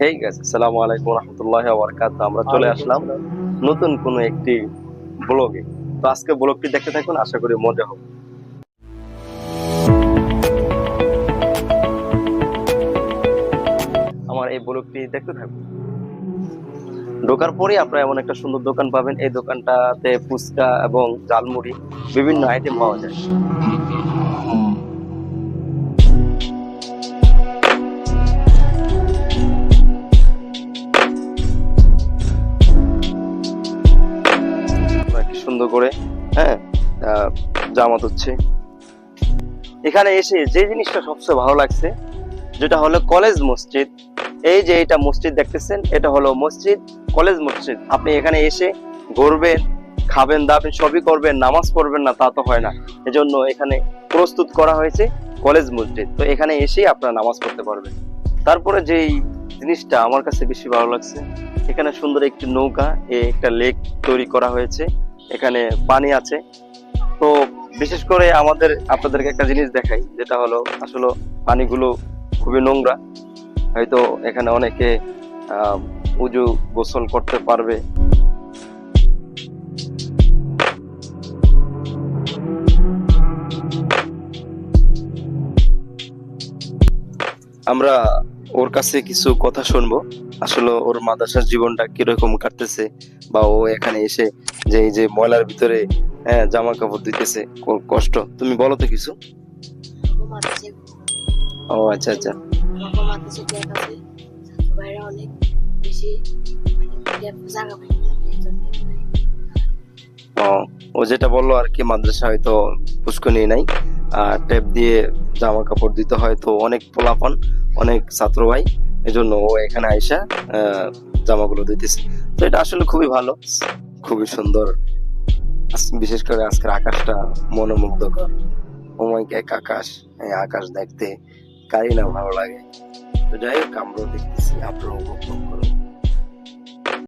Hey guys আসসালামু আলাইকুম রহমতুল্লাহ বারাকাত আমরা চলে আসলাম নতুন কোনো একটি ব্লগে। তো আজকে ব্লগটি দেখতে থাকুন আশা করি মজা হবে। আমার এই ব্লগটি দেখতে থাকুন। ঢোকার পরে আপনারা এমন একটা সুন্দর দোকান পাবেন। এই দোকানটাতে ফুচকা এবং জালমুড়ি বিভিন্ন আইটেম পাওয়া যায়। সুন্দর করে হ্যাঁ জামাত হচ্ছে। এখানে এসে যে জিনিসটা সবচেয়ে ভালো লাগছে, যেটা হলো কলেজ মসজিদ। এই যে এটা মসজিদ দেখতেছেন, এটা হলো মসজিদ, কলেজ মসজিদ। আপনি এখানে এসে ঘুরবেন, খাবেন, দাবেন, সবই করবেন, নামাজ পড়বেন না, তা তো হয় না। এজন্য এখানে প্রস্তুত করা হয়েছে কলেজ মসজিদ। তো এখানে এসেই আপনারা নামাজ পড়তে পারবেন। তারপরে যেই জিনিসটা আমার কাছে বেশি ভালো লাগছে, এখানে সুন্দর একটি নৌকা একটা লেক তৈরি করা হয়েছে। এখানে পানি আছে। তো বিশেষ করে আমাদের, আপনাদেরকে একটা জিনিস দেখাই, যেটা হলো আসলে পানিগুলো খুবই নোংরা। হয়তো এখানে অনেকে উজু গোসল করতে পারবে। আমরা ওর কাছে কিছু কথা শুনব। আসলে ওর মাদ্রাসার জীবনটা কীরকম কাটতেছে বা ও এখানে এসে যে এই যে ময়লার ভিতরে হ্যাঁ জামা কাপড় দিতেছে কষ্ট। তুমি বলো তো কিছু। ও আচ্ছা আচ্ছা। অনেক বেশি মানে জায়গা ও যেটা বলল আর কি মাদ্রাসা হয়তো পুষ্কনি নাই, আর টেপ দিয়ে জামা কাপড় দিতে হয় তো অনেক পোলাপান, অনেক ছাত্র ভাই, এজন্য ও এখানে আইসা জামাগুলো দিতেছে। তো এটা আসলে খুবই ভালো, খুবই সুন্দর। বিশেষ করে আজকের আকাশটা মনোমুগ্ধকর। সময় এক আকাশ আকাশ দেখতে কারি না ভালো লাগে। তো যাই হোক, আমরাও দেখতেছি, আপনারাও উপভোগ করুন।